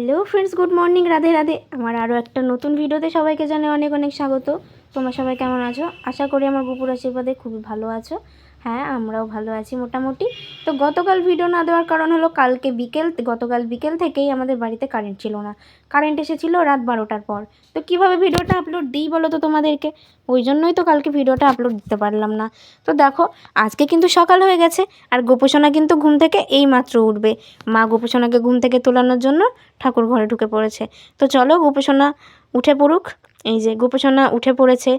Hello friends, good morning, Radhe Radhe. আমার আরও একটা নতুন ভিডিওতে সবাইকে জানে অনেক অনেক স্বাগত। তোমরা সবাই কেমন আছো? আশা করি আমার বুপুর আশীর্বাদে খুবই ভালো আছো। হ্যাঁ আমরাও ভালো আছি মোটামুটি। তো গতকাল ভিডিও না দেওয়ার কারণ হলো কালকে বিকেল, গতকাল বিকেল থেকেই আমাদের বাড়িতে কারেন্ট ছিল না। কারেন্ট এসেছিল রাত বারোটার পর। তো কীভাবে ভিডিওটা আপলোড দিই বলো তো তোমাদেরকে? ওই জন্যই তো কালকে ভিডিওটা আপলোড দিতে পারলাম না। তো দেখো, আজকে কিন্তু সকাল হয়ে গেছে, আর গোপোষণা কিন্তু ঘুম থেকে এই মাত্র উঠবে। মা গোপোষণাকে ঘুম থেকে তোলানোর জন্য ঠাকুর ঘরে ঢুকে পড়েছে। তো চলো গোপোষণা উঠে পড়ুক। এই যে গোপোষণা উঠে পড়েছে,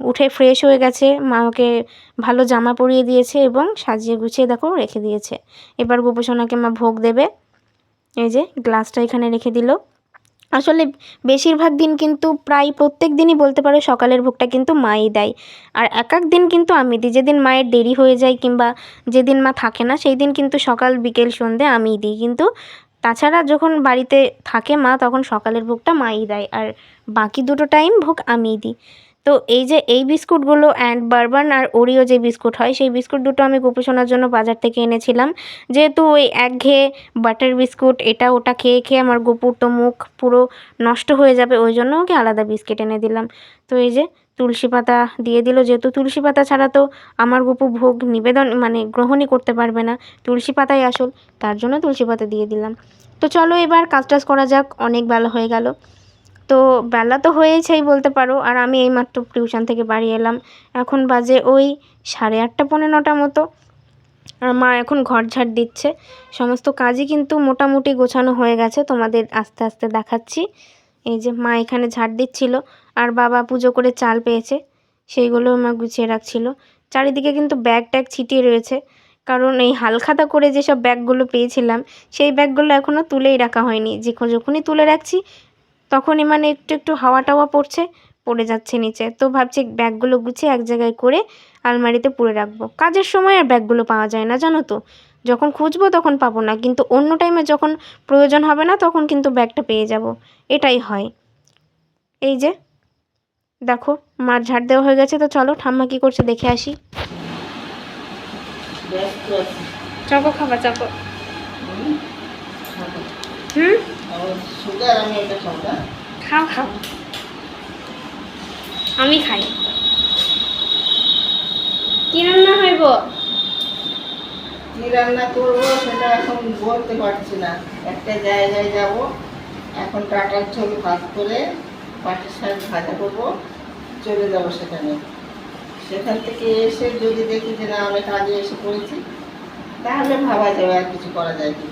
উঠে ফ্রেশ হয়ে গেছে মা মাকে ভালো জামা পরিয়ে দিয়েছে এবং সাজিয়ে গুছিয়ে দেখো রেখে দিয়েছে। এবার গোপোষণাকে মা ভোগ দেবে। এই যে গ্লাসটা এখানে রেখে দিল। আসলে বেশিরভাগ দিন কিন্তু প্রায় প্রত্যেক দিনই বলতে পারো সকালের ভোগটা কিন্তু মাই দেয়। আর এক এক দিন কিন্তু আমি দিই যেদিন মায়ের দেরি হয়ে যায় কিংবা যেদিন মা থাকে না সেই দিন কিন্তু সকাল, বিকেল, সন্ধে আমিই দিই। কিন্তু তাছাড়া যখন বাড়িতে থাকে মা, তখন সকালের ভোগটা মাই দেয়। আর বাকি দুটো টাইম ভোগ আমিই দিই। তো এই যে এই বিস্কুটগুলো অ্যান্ড বারবান আর ওরিও যে বিস্কুট হয়, সেই বিস্কুট দুটো আমি গোপোষণার জন্য বাজার থেকে এনেছিলাম। যেহেতু ওই একঘেয়ে বাটার বিস্কুট, এটা ওটা খেয়ে খেয়ে আমার গোপুর তো মুখ পুরো নষ্ট হয়ে যাবে, ওই জন্য ওকে আলাদা বিস্কিট এনে দিলাম। তো এই যে তুলসী পাতা দিয়ে দিল, যেহেতু তুলসী পাতা ছাড়া তো আমার গপু ভোগ নিবেদন মানে গ্রহণই করতে পারবে না। তুলসী পাতাই আসল, তার জন্য তুলসী পাতা দিয়ে দিলাম। তো চলো এবার কাজ টাজ করা যাক, অনেক ভালো হয়ে গেল। তো বেলা তো হয়েছেই বলতে পারো, আর আমি এইমাত্র টিউশন থেকে বাড়ি এলাম। এখন বাজে ওই সাড়ে আটটা পৌনে নটা মতো। আর মা এখন ঘর ঝাড় দিচ্ছে। সমস্ত কাজই কিন্তু মোটামুটি গোছানো হয়ে গেছে। তোমাদের আস্তে আস্তে দেখাচ্ছি। এই যে মা এখানে ঝাড় দিচ্ছিল, আর বাবা পুজো করে চাল পেয়েছে, সেইগুলো মা গুছিয়ে রাখছিল। চারিদিকে কিন্তু ব্যাগ ট্যাগ ছিটিয়ে রয়েছে। কারণ এই হালখাতা করে যেসব ব্যাগগুলো পেয়েছিলাম, সেই ব্যাগগুলো এখনও তুলেই রাখা হয়নি। যে যখনই তুলে রাখছি তখনই মানে একটু একটু হাওয়া টাওয়া পড়ছে পড়ে যাচ্ছে নিচে। তো ভাবছি ব্যাগগুলো গুছিয়ে এক জায়গায় করে আলমারিতে পুরে রাখব। কাজের সময় আর ব্যাগগুলো পাওয়া যায় না জানো তো? যখন খুঁজবো তখন পাবো না কিন্তু অন্য টাইমে যখন প্রয়োজন হবে না তখন কিন্তু ব্যাগটা পেয়ে যাব। এটাই হয়। এই যে দেখো মার ঝাড় দেওয়া হয়ে গেছে তো চলো ঠাম্মা কী করছে দেখে আসি। চকো খাবা চকো। হুম? খাব খাও খাও। আমি খাই। কি রান্না হইব? কি রান্না করব সেটা এখন বলতে পারছি না। একটা জায়গায় যাব এখন টাটার ঝোল ভাত করে পাটের শাক ভাজা করব চলে যাব সেখানে। সেখান থেকে এসে যদি দেখি যে না আমি কাজে এসে পড়েছি তাহলে ভাবা যাবে আর কিছু করা যায় কি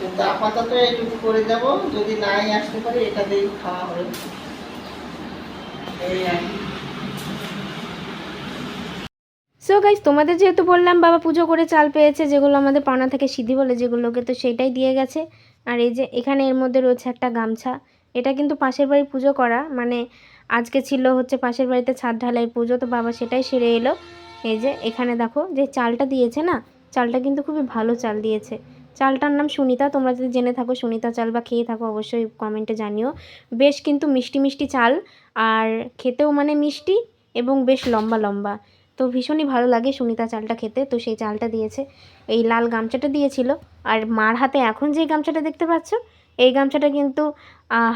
কিন্তু আপাতত এইটুকু করে যাব যদি নাই আসতে পারি, এটা দিয়েই খাওয়া হবে। সো গাইজ তোমাদের যেহেতু বললাম, বাবা পুজো করে চাল পেয়েছে, যেগুলো আমাদের পানা থেকে সিদ্ধি বলে যেগুলোকে তো সেটাই দিয়ে গেছে। আর এই যে এখানে এর মধ্যে রয়েছে একটা গামছা। এটা কিন্তু পাশের বাড়ি পুজো করা। মানে আজকে ছিল হচ্ছে পাশের বাড়িতে ছাদ ঢালাই পুজো, তো বাবা সেটাই সেরে এলো। এই যে এখানে দেখো, যে চালটা দিয়েছে না, চালটা কিন্তু খুবই ভালো চাল দিয়েছে। চালটার নাম সুনিতা, তোমরা যদি জেনে থাকো সুনিতা চাল বা খেয়ে থাকো অবশ্যই কমেন্টে জানিও। বেশ কিন্তু মিষ্টি মিষ্টি চাল, আর খেতেও মানে মিষ্টি এবং বেশ লম্বা লম্বা। তো ভীষণই ভালো লাগে সুনিতা চালটা খেতে, তো সেই চালটা দিয়েছে। এই লাল গামছাটা দিয়েছিল। আর মার হাতে এখন যে গামছাটা দেখতে পাচ্ছ, এই গামছাটা কিন্তু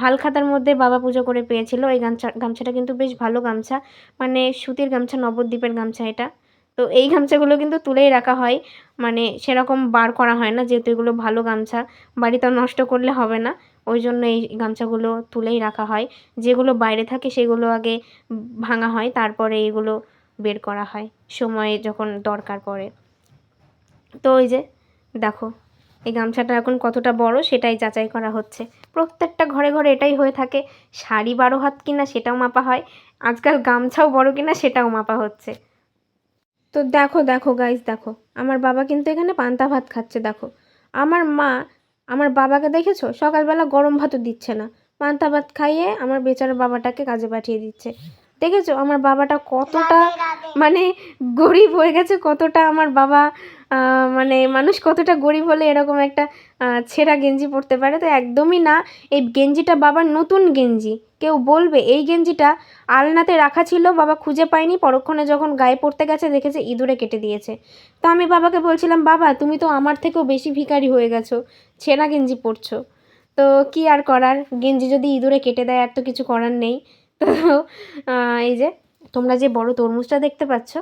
হালখাতার মধ্যে বাবা পুজো করে পেয়েছিল। এই গামছা, গামছাটা কিন্তু বেশ ভালো গামছা। মানে সুতির গামছা, নবদ্বীপের গামছা এটা। তো এই গামছাগুলো কিন্তু তুলেই রাখা হয়। মানে সেরকম বার করা হয় না, যেহেতু এগুলো ভালো গামছা বাড়িতে নষ্ট করলে হবে না। ওই জন্য এই গামছাগুলো তুলেই রাখা হয়। যেগুলো বাইরে থাকে সেগুলো আগে ভাঙা হয়, তারপরে এগুলো বের করা হয়, সময়ে যখন দরকার পড়ে। তো ওই যে, দেখো, এই গামছাটা এখন কতটা বড় সেটাই যাচাই করা হচ্ছে। প্রত্যেকটা ঘরে ঘরে এটাই হয়ে থাকে, শাড়ি বারো হাত কিনা সেটাও মাপা হয়, আজকাল গামছাও বড় কিনা সেটাও মাপা হচ্ছে। তো দেখো দেখো গাইজ দেখো। আমার বাবা কিন্তু এখানে পান্তা ভাত খাচ্ছে দেখো। আমার মা আমার বাবাকে দেখেছ? সকালবেলা গরম ভাতও দিচ্ছে না। পান্তা ভাত খাইয়ে আমার বেচারা বাবাটাকে কাজে পাঠিয়ে দিচ্ছে। দেখেছ? আমার বাবাটা কতটা মানে গরিব হয়ে গেছে কতটা আমার বাবা মানে মানুষ কতটা গরিব হলে এরকম একটা ছেঁড়া গেঞ্জি পরতে পারে? তো একদমই না। এই গেঞ্জিটা বাবার নতুন গেঞ্জি। কেউ বলবে, এই গেঞ্জিটা আলনাতে রাখা ছিল, বাবা খুঁজে পায়নি। পরক্ষণে যখন গায়ে পড়তে গেছে, দেখেছে ইঁদুরে কেটে দিয়েছে। তো আমি বাবাকে বলছিলাম, বাবা, তুমি তো আমার থেকেও বেশি ভিখারি হয়ে গেছো, ছেঁড়া গেঞ্জি পরছো। তো কি আর করার? গেঞ্জি যদি ইঁদুরে কেটে দেয়, আর তো কিছু করার নেই। তো এই যে, তোমরা যে বড় তরমুজটা দেখতে পাচ্ছ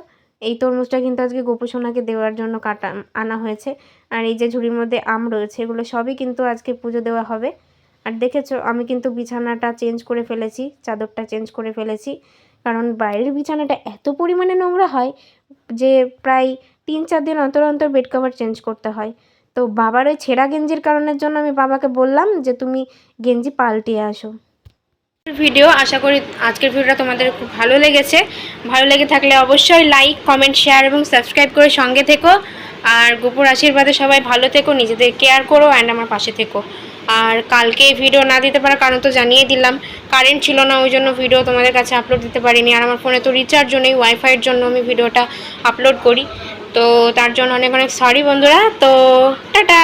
এই তরমুজটা কিন্তু আজকে গোপুসোনাকে দেওয়ার জন্য কাটা, আনা হয়েছে। আর এই যে ঝুড়ির মধ্যে আম রয়েছে, এগুলো সবই কিন্তু আজকে পুজো দেওয়া হবে। আর দেখেছ, আমি কিন্তু বিছানাটা চেঞ্জ করে ফেলেছি, চাদরটা চেঞ্জ করে ফেলেছি। কারণ বাইরের বিছানাটা এত পরিমাণে নোংরা হয় যে প্রায় তিন চার দিন অন্তর অন্তর বেড কভার চেঞ্জ করতে হয়। তো বাবার ওই ছেঁড়া গেঞ্জির কারণের জন্য আমি বাবাকে বললাম যে, তুমি গেঞ্জি পাল্টিয়ে আসো। ভিডিও আশা করি আজকের ভিডিওটা তোমাদের খুব ভালো লেগেছে। ভালো লেগে থাকলে অবশ্যই লাইক কমেন্ট শেয়ার এবং সাবস্ক্রাইব করে সঙ্গে থেকো। আর গোপুর আশীর্বাদে সবাই ভালো থেকো, নিজেদের কেয়ার করো অ্যান্ড আমার পাশে থেকো। আর কালকে ভিডিও না দিতে পারার কারণ তো জানিয়ে দিলাম। কারেন্ট ছিল না, ওই জন্য ভিডিও তোমাদের কাছে আপলোড দিতে পারিনি। আর আমার ফোনে তো রিচার্জও নেই ওয়াইফাইয়ের জন্য আমি ভিডিওটা আপলোড করি। তো তার জন্য অনেক অনেক সরি বন্ধুরা। তো টাটা!